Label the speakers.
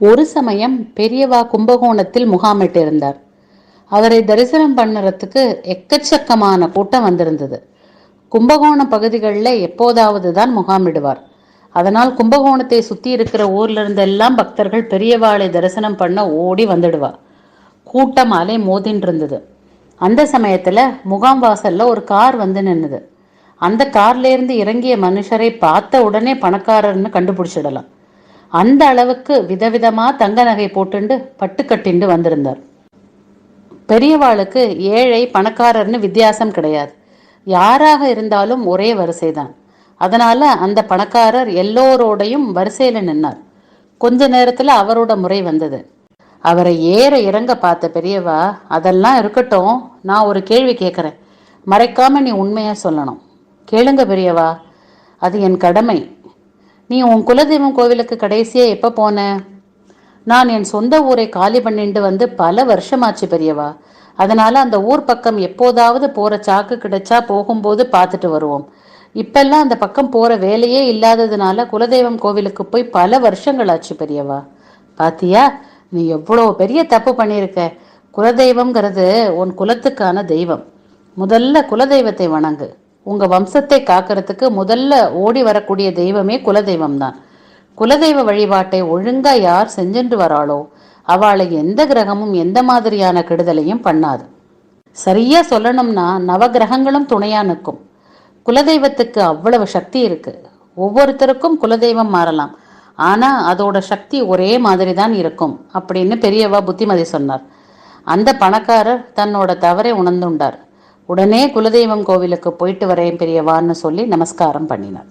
Speaker 1: ஒரு சமயம் பெரியவா கும்பகோணத்தில் முகாமிட்டிருந்தார். அவரை தரிசனம் பண்ணுறதுக்கு எக்கச்சக்கமான கூட்டம் வந்திருந்தது. கும்பகோணம் பகுதிகளில் எப்போதாவது தான் முகாமிடுவார். அதனால் கும்பகோணத்தை சுற்றி இருக்கிற ஊர்ல இருந்தெல்லாம் பக்தர்கள் பெரியவாளை தரிசனம் பண்ண ஓடி வந்துடுவார். கூட்டம் அலை மோதின்னு இருந்தது அந்த சமயத்தில் முகாம் வாசலில் ஒரு கார் வந்து நின்னுது. அந்த கார்லேருந்து இறங்கிய மனுஷரை பார்த்த உடனே பணக்காரர்னு கண்டுபிடிச்சிடலாம். அந்த அளவுக்கு விதவிதமாக தங்க நகை போட்டுண்டு பட்டு கட்டிண்டு வந்திருந்தார். பெரியவாளுக்கு ஏழை பணக்காரர்னு வித்தியாசம் கிடையாது. யாராக இருந்தாலும் ஒரே வரிசைதான். அதனால அந்த பணக்காரர் எல்லோரோடையும் வரிசையில் நின்னார். கொஞ்ச நேரத்தில் அவரோட முறை வந்தது. அவரை ஏற இறங்க பார்த்த பெரியவா அதெல்லாம் இருக்கட்டும் நான் ஒரு கேள்வி கேட்குறேன். மறைக்காம நீ உண்மையாக சொல்லணும். கேளுங்க பெரியவா அது என் கடமை. நீ உன் குலதெய்வம் கோவிலுக்கு கடைசியாக எப்போ போன? நான் என் சொந்த ஊரை காலி பண்ணிட்டு வந்து பல வருஷமாச்சு பெரியவா. அதனால அந்த ஊர் பக்கம் எப்போதாவது போகிற சாக்கு கிடைச்சா போகும்போது பார்த்துட்டு வருவோம். இப்பெல்லாம் அந்த பக்கம் போகிற வேலையே இல்லாததுனால குலதெய்வம் கோவிலுக்கு போய் பல வருஷங்கள் ஆச்சு பெரியவா. பாத்தியா நீ எவ்வளோ பெரிய தப்பு பண்ணியிருக்க? குலதெய்வம்ங்கிறது உன் குலத்துக்கான தெய்வம். முதல்ல குலதெய்வத்தை வணங்கு. உங்கள் வம்சத்தை காக்கிறதுக்கு முதல்ல ஓடி வரக்கூடிய தெய்வமே குலதெய்வம் தான் குலதெய்வ வழிபாட்டை ஒழுங்காக யார் செஞ்சுட்டு வராளோ அவளை எந்த கிரகமும் எந்த மாதிரியான கெடுதலையும் பண்ணாது. சரியா சொல்லணும்னா நவகிரகங்களும் துணையா நிற்கும். குலதெய்வத்துக்கு அவ்வளவு சக்தி இருக்கு. ஒவ்வொருத்தருக்கும் குலதெய்வம் மாறலாம். ஆனால் அதோட சக்தி ஒரே மாதிரி தான் இருக்கும் அப்படின்னு பெரியவா புத்திமதி சொன்னார். அந்த பணக்காரர் தன்னோட தவறை உணர்ந்துண்டார். உடனே குலதெய்வம் கோவிலுக்கு போயிட்டு வரேன் பெரியவான்னு சொல்லி நமஸ்காரம் பண்ணினார்.